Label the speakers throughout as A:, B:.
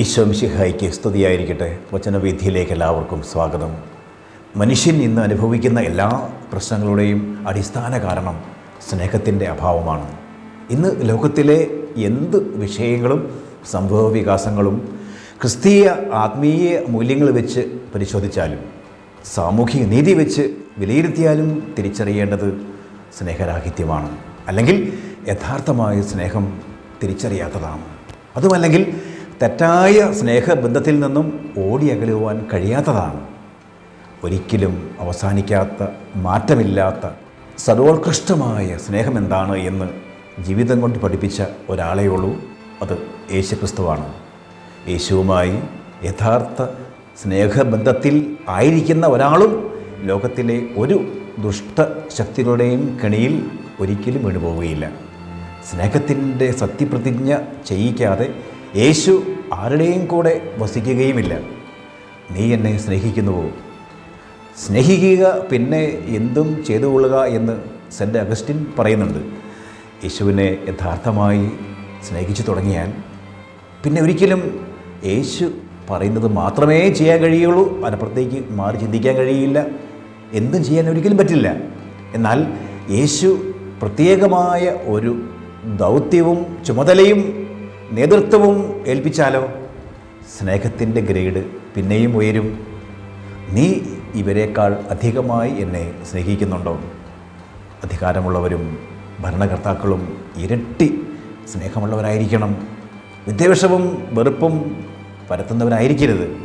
A: ഈശോമിശിഹായിക്ക് സ്തുതിയായിരിക്കട്ടെ. വചനവിധിയിലേക്ക് എല്ലാവർക്കും സ്വാഗതം. മനുഷ്യൻ ഇന്ന് അനുഭവിക്കുന്ന എല്ലാ പ്രശ്നങ്ങളുടെയും അടിസ്ഥാന കാരണം സ്നേഹത്തിന്റെ അഭാവമാണ്. ഇന്ന് ലോകത്തിലെ എന്ത് വിഷയങ്ങളും സംഭവ വികാസങ്ങളും ക്രിസ്തീയ ആത്മീയ മൂല്യങ്ങൾ വെച്ച് പരിശോധിച്ചാലും സാമൂഹിക നീതി വെച്ച് വിലയിരുത്തിയാലും തിരിച്ചറിയേണ്ടത് സ്നേഹരാഹിത്യമാണ്. അല്ലെങ്കിൽ യഥാർത്ഥമായ സ്നേഹം തിരിച്ചറിയാത്തതാണ്. അതുമല്ലെങ്കിൽ തെറ്റായ സ്നേഹബന്ധത്തിൽ നിന്നും ഓടി അകലുവാൻ കഴിയാത്തതാണ്. ഒരിക്കലും അവസാനിക്കാത്ത മാറ്റമില്ലാത്ത സർവോത്കൃഷ്ടമായ സ്നേഹം എന്താണ് എന്ന് ജീവിതം കൊണ്ട് പഠിപ്പിച്ച ഒരാളേ ഉള്ളൂ അത് യേശുക്രിസ്തുവാണ്. യേശുവുമായി യഥാർത്ഥ സ്നേഹബന്ധത്തിൽ ആയിരിക്കുന്ന ഒരാളും ലോകത്തിലെ ഒരു ദുഷ്ടശക്തികളുടെയും കെണിയിൽ ഒരിക്കലും വീണുപോവുകയില്ല. സ്നേഹത്തിന്റെ സത്യപ്രതിജ്ഞ ചെയ്യിക്കാതെ യേശു ആരുടെയും കൂടെ വസിക്കുകയുമില്ല. നീ എന്നെ സ്നേഹിക്കുന്നുവോ? സ്നേഹിക്കുക പിന്നെ എന്തും ചെയ്തു കൊള്ളുക എന്ന് സെന്റ് അഗസ്റ്റിൻ പറയുന്നുണ്ട്. യേശുവിനെ യഥാർത്ഥമായി സ്നേഹിച്ചു തുടങ്ങിയാൽ പിന്നെ ഒരിക്കലും യേശു പറയുന്നത് മാത്രമേ ചെയ്യാൻ കഴിയുള്ളൂ അതിനപ്പുറത്തേക്ക് മാറി ചിന്തിക്കാൻ കഴിയില്ല. എന്തും ചെയ്യാൻ ഒരിക്കലും പറ്റില്ല. എന്നാൽ യേശു പ്രത്യേകമായ ഒരു ദൗത്യവും ചുമതലയും നേതൃത്വവും ഏൽപ്പിച്ചാലോ? സ്നേഹത്തിന്റെ ഗ്രേഡ് പിന്നെയും ഉയരും. നീ ഇവരെക്കാൾ അധികമായി എന്നെ സ്നേഹിക്കുന്നുണ്ടോ? അധികാരമുള്ളവരും ഭരണകർത്താക്കളും ഇരട്ടി സ്നേഹമുള്ളവരായിരിക്കണം. വിദ്വേഷവും വെറുപ്പും പരത്തുന്നവരായിരിക്കരുത്.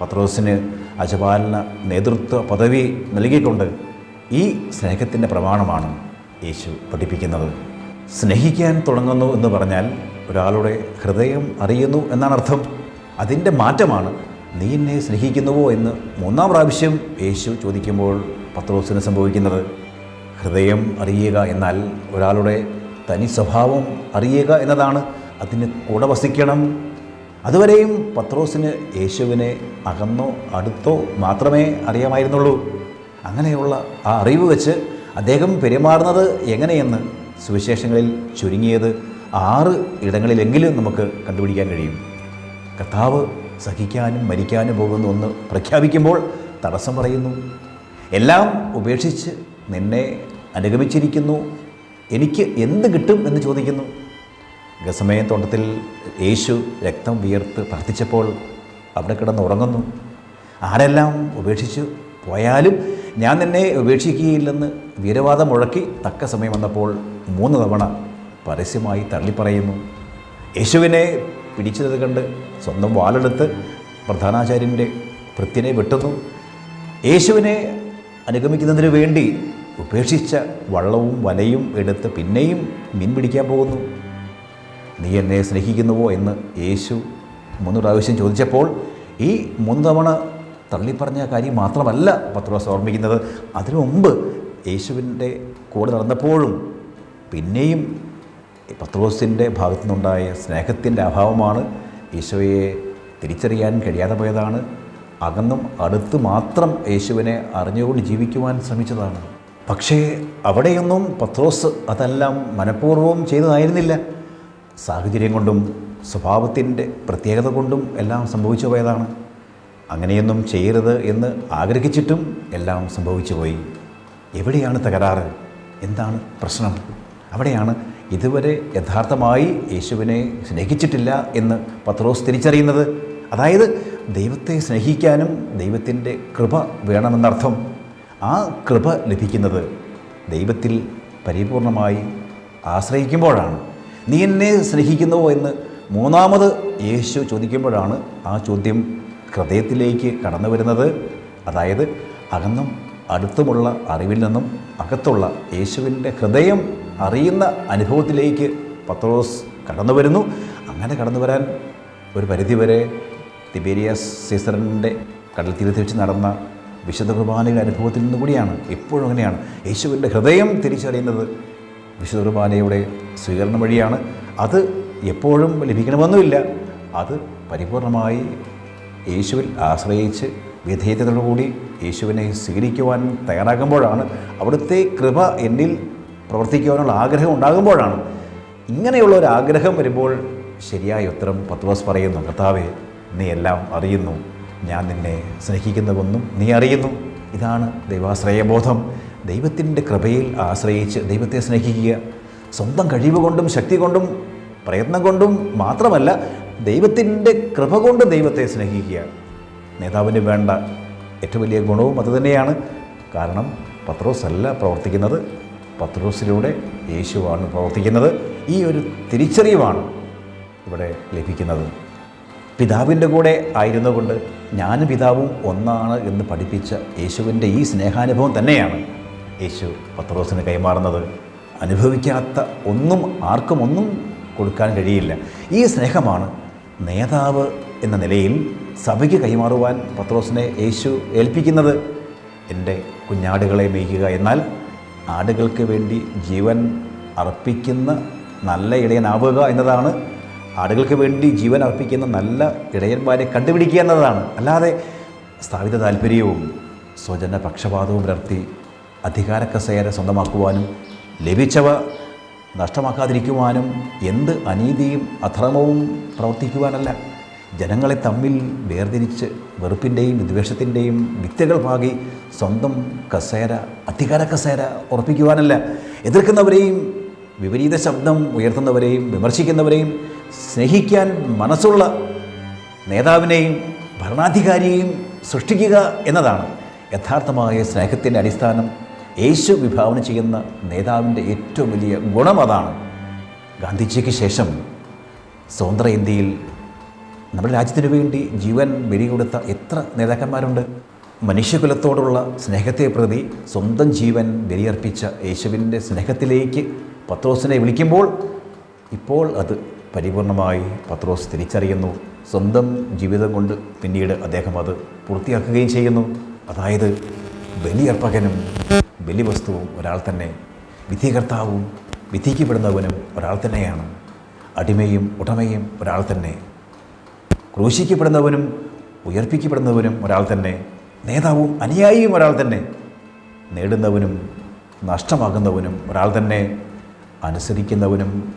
A: പത്രോസിന് അജപാലന നേതൃത്വ പദവി നൽകിക്കൊണ്ട് ഈ സ്നേഹത്തിന്റെ പ്രമാണമാണ് യേശു പഠിപ്പിക്കുന്നത്. സ്നേഹിക്കാൻ തുടങ്ങുന്നു എന്ന് പറഞ്ഞാൽ ഒരാളുടെ ഹൃദയം അറിയുന്നു എന്നാണ് അർത്ഥം അതിന്റെ മാറ്റമാണ് നീ എന്നെ സ്നേഹിക്കുന്നുവോ എന്ന് മൂന്നാം പ്രാവശ്യം യേശു ചോദിക്കുമ്പോൾ പത്രോസിന് സംഭവിക്കുന്നത്. ഹൃദയം അറിയുക എന്നാൽ ഒരാളുടെ തനി സ്വഭാവം അറിയുക എന്നതാണ്. അതിന് കൂടെ വസിക്കണം. അതുവരെയും പത്രോസിന് യേശുവിനെ അകന്നോ അടുത്തോ മാത്രമേ അറിയാമായിരുന്നുള്ളൂ. അങ്ങനെയുള്ള ആ അറിവ് വെച്ച് അദ്ദേഹം പെരുമാറുന്നത് എങ്ങനെയെന്ന് സുവിശേഷങ്ങളിൽ ചുരുങ്ങിയത് ആറ് ഇടങ്ങളിലെങ്കിലും നമുക്ക് കണ്ടുപിടിക്കാൻ കഴിയും. കർത്താവ് സഹിക്കാനും മരിക്കാനും പോകുന്നു ഒന്ന് പ്രഖ്യാപിക്കുമ്പോൾ തടസ്സം പറയുന്നു. എല്ലാം ഉപേക്ഷിച്ച് നിന്നെ അനുഗമിച്ചിരിക്കുന്നു. എനിക്ക് എന്ത് കിട്ടും എന്ന് ചോദിക്കുന്നു. ഗസമയ തോട്ടത്തിൽ യേശു രക്തം വിയർത്ത് പ്രാർത്ഥിച്ചപ്പോൾ അവിടെ കിടന്ന് ഉറങ്ങുന്നു. ആരെല്ലാം ഉപേക്ഷിച്ച് പോയാലും ഞാൻ നിന്നെ ഉപേക്ഷിക്കുകയില്ലെന്ന് വീരവാദം മുഴക്കി തക്ക സമയം വന്നപ്പോൾ മൂന്ന് തവണ പരസ്യമായി തള്ളിപ്പറയുന്നു. യേശുവിനെ പിടിച്ചത് കണ്ട് സ്വന്തം വാലെടുത്ത് പ്രധാനാചാര്യന്റെ ഭൃത്യനെ വെട്ടുന്നു. യേശുവിനെ അനുഗമിക്കുന്നതിന് വേണ്ടി ഉപേക്ഷിച്ച വള്ളവും വലയും എടുത്ത് പിന്നെയും മീൻ പിടിക്കാൻ പോകുന്നു. നീ എന്നെ സ്നേഹിക്കുന്നുവോ എന്ന് യേശു മൂന്ന് പ്രാവശ്യം ചോദിച്ചപ്പോൾ ഈ മൂന്ന് തവണ തള്ളിപ്പറഞ്ഞ കാര്യം മാത്രമല്ല പത്രോസ് ഓർമ്മിക്കുന്നത്. അതിനു മുമ്പ് യേശുവിന്റെ കൂടെ നടന്നപ്പോഴും പിന്നെയും പത്രോസിന്റെ ഭാഗത്തു നിന്നുണ്ടായ സ്നേഹത്തിന്റെ അഭാവമാണ് ഈശോയെ തിരിച്ചറിയാൻ കഴിയാതെ പോയതാണ്. അകന്നും അടുത്ത് മാത്രം യേശുവിനെ അറിഞ്ഞുകൊണ്ട് ജീവിക്കുവാൻ ശ്രമിച്ചതാണ്. പക്ഷേ അവിടെയൊന്നും പത്രോസ് അതെല്ലാം മനഃപൂർവം ചെയ്തതായിരുന്നില്ല. സാഹചര്യം കൊണ്ടും സ്വഭാവത്തിന്റെ പ്രത്യേകത കൊണ്ടും എല്ലാം സംഭവിച്ചു പോയതാണ്. അങ്ങനെയൊന്നും ചെയ്യരുത് എന്ന് ആഗ്രഹിച്ചിട്ടും എല്ലാം സംഭവിച്ചു പോയി. എവിടെയാണ് തകരാറ്? എന്താണ് പ്രശ്നം? അവിടെയാണ് ഇതുവരെ യഥാർത്ഥമായി യേശുവിനെ സ്നേഹിച്ചിട്ടില്ല എന്ന് പത്രോസ് തിരിച്ചറിയുന്നത്. അതായത് ദൈവത്തെ സ്നേഹിക്കാനും ദൈവത്തിന്റെ കൃപ വേണമെന്നർത്ഥം ആ കൃപ ലഭിക്കുന്നത് ദൈവത്തിൽ പരിപൂർണമായി ആശ്രയിക്കുമ്പോഴാണ്. നീ എന്നെ സ്നേഹിക്കുന്നുവോ എന്ന് മൂന്നാമത് യേശു ചോദിക്കുമ്പോഴാണ് ആ ചോദ്യം ഹൃദയത്തിലേക്ക് കടന്നു വരുന്നത് അതായത് അകന്നും അടുത്തുമുള്ള അറിവിൽ നിന്നും അകത്തുള്ള യേശുവിന്റെ ഹൃദയം അറിയുന്ന അനുഭവത്തിലേക്ക് പത്രോസ് കടന്നു വരുന്നു. അങ്ങനെ കടന്നു വരാൻ ഒരു പരിധിവരെ തിബേരിയസ് സീസറിന്റെ കടൽ തീരത്ത് വെച്ച് നടന്ന വിശുദ്ധ കുർബാനയുടെ അനുഭവത്തിൽ നിന്ന് കൂടിയാണ്. എപ്പോഴും അങ്ങനെയാണ്. യേശുവിന്റെ ഹൃദയം തിരിച്ചറിയുന്നത് വിശുദ്ധ കുർബാനയുടെ സ്വീകരണം വഴിയാണ്. അത് എപ്പോഴും ലഭിക്കണമെന്നുമില്ല. അത് പരിപൂർണമായി യേശുവിൽ ആശ്രയിച്ച് വിധേയതയോടുകൂടി യേശുവിനെ സ്വീകരിക്കുവാൻ തയ്യാറാകുമ്പോഴാണ് അവിടുത്തെ കൃപ എന്നിൽ പ്രവർത്തിക്കുവാനുള്ള ആഗ്രഹം ഉണ്ടാകുമ്പോഴാണ് ഇങ്ങനെയുള്ള ഒരു ആഗ്രഹം വരുമ്പോൾ ശരിയായ ഉത്തരം പത്രോസ് പറയുന്നു. കർത്താവെ നീ എല്ലാം അറിയുന്നു. ഞാൻ നിന്നെ സ്നേഹിക്കുന്നതൊന്നും നീ അറിയുന്നു. ഇതാണ് ദൈവാശ്രയബോധം. ദൈവത്തിന്റെ കൃപയിൽ ആശ്രയിച്ച് ദൈവത്തെ സ്നേഹിക്കുക സ്വന്തം കഴിവ് കൊണ്ടും ശക്തി കൊണ്ടും പ്രയത്നം കൊണ്ടും മാത്രമല്ല ദൈവത്തിന്റെ കൃപ കൊണ്ട് ദൈവത്തെ സ്നേഹിക്കുക. നേതാവിന് വേണ്ട ഏറ്റവും വലിയ ഗുണവും അതുതന്നെയാണ് കാരണം പത്രോസ് അല്ല പ്രവർത്തിക്കുന്നത്. പത്രോസിലൂടെ യേശുവാണ് പ്രവർത്തിക്കുന്നത്. ഈ ഒരു തിരിച്ചറിവാണ് ഇവിടെ ലഭിക്കുന്നത്. പിതാവിന്റെ കൂടെ ആയിരുന്നുകൊണ്ട് ഞാനും പിതാവും ഒന്നാണ് എന്ന് പഠിപ്പിച്ച യേശുവിന്റെ ഈ സ്നേഹാനുഭവം തന്നെയാണ് യേശു പത്രോസിന് കൈമാറുന്നത്. അനുഭവിക്കാത്ത ഒന്നും ആർക്കും ഒന്നും കൊടുക്കാൻ കഴിയില്ല. ഈ സ്നേഹമാണ് നേതാവ് എന്ന നിലയിൽ സഭയ്ക്ക് കൈമാറുവാൻ പത്രോസിനെ യേശു ഏൽപ്പിക്കുന്നത് എന്റെ കുഞ്ഞാടുകളെ മേയ്ക്കുക. എന്നാൽ ആടുകൾക്ക് വേണ്ടി ജീവൻ അർപ്പിക്കുന്ന നല്ല ഇടയനാവുക എന്നതാണ്. ആടുകൾക്ക് വേണ്ടി ജീവൻ അർപ്പിക്കുന്ന നല്ല ഇടയന്മാരെ കണ്ടുപിടിക്കുക എന്നതാണ്. അല്ലാതെ സ്ഥാപിത താല്പര്യവും സ്വജന പക്ഷപാതവും പുലർത്തി അധികാരക്കസേര സ്വന്തമാക്കുവാനും ലഭിച്ചവ നഷ്ടമാക്കാതിരിക്കുവാനും എന്ത് അനീതിയും അധർമ്മവും പ്രവർത്തിക്കുവാനല്ല. ജനങ്ങളെ തമ്മിൽ വേർതിരിച്ച് വെറുപ്പിന്റെയും വിദ്വേഷത്തിന്റെയും വിത്തകൾ പാകി സ്വന്തം കസേര അധികാര കസേര ഉറപ്പിക്കുവാനല്ല. എതിർക്കുന്നവരെയും വിപരീത ശബ്ദം ഉയർത്തുന്നവരെയും വിമർശിക്കുന്നവരെയും സ്നേഹിക്കാൻ മനസ്സുള്ള നേതാവിനെയും ഭരണാധികാരിയെയും സൃഷ്ടിക്കുക എന്നതാണ് യഥാർത്ഥമായ സ്നേഹത്തിന്റെ അടിസ്ഥാനം. യേശു വിഭാവനം ചെയ്യുന്ന നേതാവിന്റെ ഏറ്റവും വലിയ ഗുണം അതാണ്. ഗാന്ധിജിക്ക് ശേഷം സ്വതന്ത്ര ഇന്ത്യയിൽ നമ്മുടെ രാജ്യത്തിനു വേണ്ടി ജീവൻ ബലി കൊടുത്ത എത്ര നേതാക്കന്മാരുണ്ട്? മനുഷ്യകുലത്തോടുള്ള സ്നേഹത്തെ പ്രതി സ്വന്തം ജീവൻ ബലിയർപ്പിച്ച യേശുവിന്റെ സ്നേഹത്തിലേക്ക് പത്രോസിനെ വിളിക്കുമ്പോൾ ഇപ്പോൾ അത് പരിപൂർണമായി പത്രോസ് തിരിച്ചറിയുന്നു. സ്വന്തം ജീവിതം കൊണ്ട് പിന്നീട് അദ്ദേഹം അത് പൂർത്തിയാക്കുകയും ചെയ്യുന്നു. അതായത് ബലിയർപ്പകനും ബലിവസ്തുവും ഒരാൾ തന്നെ വിധികർത്താവും വിധിക്കപ്പെടുന്നവനും ഒരാൾ തന്നെയാണ്. അടിമയും ഉടമയും ഒരാൾ തന്നെ. ക്രൂശിക്കപ്പെടുന്നവനും ഉയർപ്പിക്കപ്പെടുന്നവനും ഒരാൾ തന്നെ നേതാവും അനുയായിയും ഒരാൾ തന്നെ നേടുന്നവനും നഷ്ടമാകുന്നവനും ഒരാൾ തന്നെ അനുസരിക്കുന്നവനും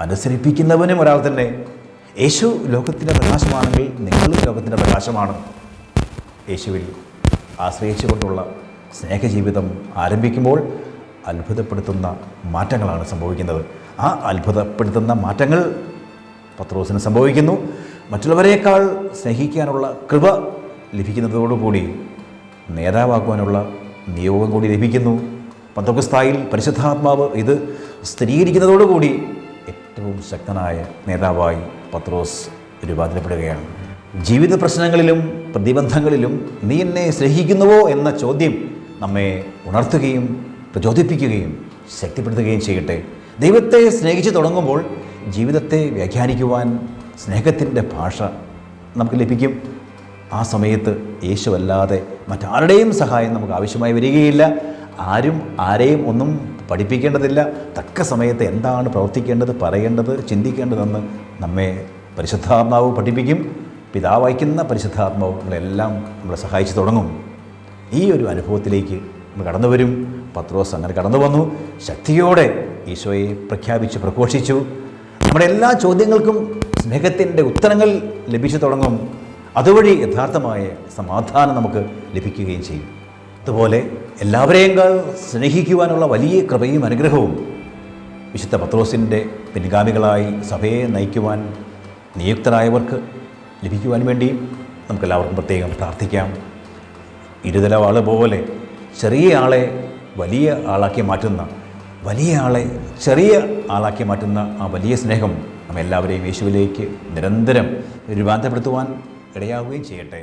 A: അനുസരിപ്പിക്കുന്നവനും ഒരാൾ തന്നെ. യേശു ലോകത്തിന്റെ പ്രകാശമാണെങ്കിൽ നിങ്ങളും ലോകത്തിന്റെ പ്രകാശമാണ്. യേശുവിൽ ആശ്രയിച്ചുകൊണ്ടുള്ള സ്നേഹജീവിതം ആരംഭിക്കുമ്പോൾ അത്ഭുതപ്പെടുത്തുന്ന മാറ്റങ്ങളാണ് സംഭവിക്കുന്നത്. ആ അത്ഭുതപ്പെടുത്തുന്ന മാറ്റങ്ങൾ പത്രോസിന് സംഭവിക്കുന്നു. മറ്റുള്ളവരെക്കാൾ സ്നേഹിക്കാനുള്ള കൃപ ലഭിക്കുന്നതോടുകൂടി നേതാവാക്കുവാനുള്ള നിയോഗം കൂടി ലഭിക്കുന്നു. പന്തകുസ്തായിൽ പരിശുദ്ധാത്മാവ് ഇത് സ്ഥിരീകരിക്കുന്നതോടുകൂടി ഏറ്റവും ശക്തനായ നേതാവായി പത്രോസ് രൂപാന്തരപ്പെടുകയാണ്. ജീവിത പ്രശ്നങ്ങളിലും പ്രതിബന്ധങ്ങളിലും നീ എന്നെ സ്നേഹിക്കുന്നുവോ എന്ന ചോദ്യം നമ്മെ ഉണർത്തുകയും പ്രചോദിപ്പിക്കുകയും ശക്തിപ്പെടുത്തുകയും ചെയ്യട്ടെ. ദൈവത്തെ സ്നേഹിച്ച് തുടങ്ങുമ്പോൾ ജീവിതത്തെ വ്യാഖ്യാനിക്കുവാൻ സ്നേഹത്തിന്റെ ഭാഷ നമുക്ക് ലഭിക്കും. ആ സമയത്ത് യേശുവല്ലാതെ മറ്റാരുടെയും സഹായം നമുക്ക് ആവശ്യമായി വരികയില്ല. ആരും ആരെയും ഒന്നും പഠിപ്പിക്കേണ്ടതില്ല. തക്ക സമയത്ത് എന്താണ് പ്രവർത്തിക്കേണ്ടത് പറയേണ്ടത് ചിന്തിക്കേണ്ടതെന്ന് നമ്മെ പരിശുദ്ധാത്മാവ് പഠിപ്പിക്കും. പിതാവയ്ക്കുന്ന പരിശുദ്ധാത്മാവ് നമ്മളെല്ലാം നമ്മളെ സഹായിച്ചു തുടങ്ങും. ഈ ഒരു അനുഭവത്തിലേക്ക് നമ്മൾ കടന്നു വരും. പത്രോസ് അങ്ങനെ കടന്നു വന്നു. ശക്തിയോടെ ഈശോയെ പ്രഖ്യാപിച്ച് പ്രഘോഷിച്ചു. നമ്മുടെ എല്ലാ ചോദ്യങ്ങൾക്കും സ്നേഹത്തിന്റെ ഉത്തരങ്ങൾ ലഭിച്ചു തുടങ്ങും അതുവഴി യഥാർത്ഥമായ സമാധാനം നമുക്ക് ലഭിക്കുകയും ചെയ്യും. അതുപോലെ എല്ലാവരെയും സ്നേഹിക്കുവാനുള്ള വലിയ കൃപയും അനുഗ്രഹവും വിശുദ്ധ പത്രോസിന്റെ പിൻഗാമികളായി സഭയെ നയിക്കുവാൻ നിയുക്തരായവർക്ക് ലഭിക്കുവാൻ വേണ്ടിയും നമുക്കെല്ലാവർക്കും പ്രത്യേകം പ്രാർത്ഥിക്കാം. ഇരുതല ആൾ പോലെ ചെറിയ ആളെ വലിയ ആളാക്കി മാറ്റുന്ന വലിയ ആളെ ചെറിയ ആളാക്കി മാറ്റുന്ന ആ വലിയ സ്നേഹം നമ്മെല്ലാവരെയും യേശുവിലേക്ക് നിരന്തരം രൂപാന്തരപ്പെടുത്തുവാൻ ഇടയാവുകയും ചെയ്യട്ടെ.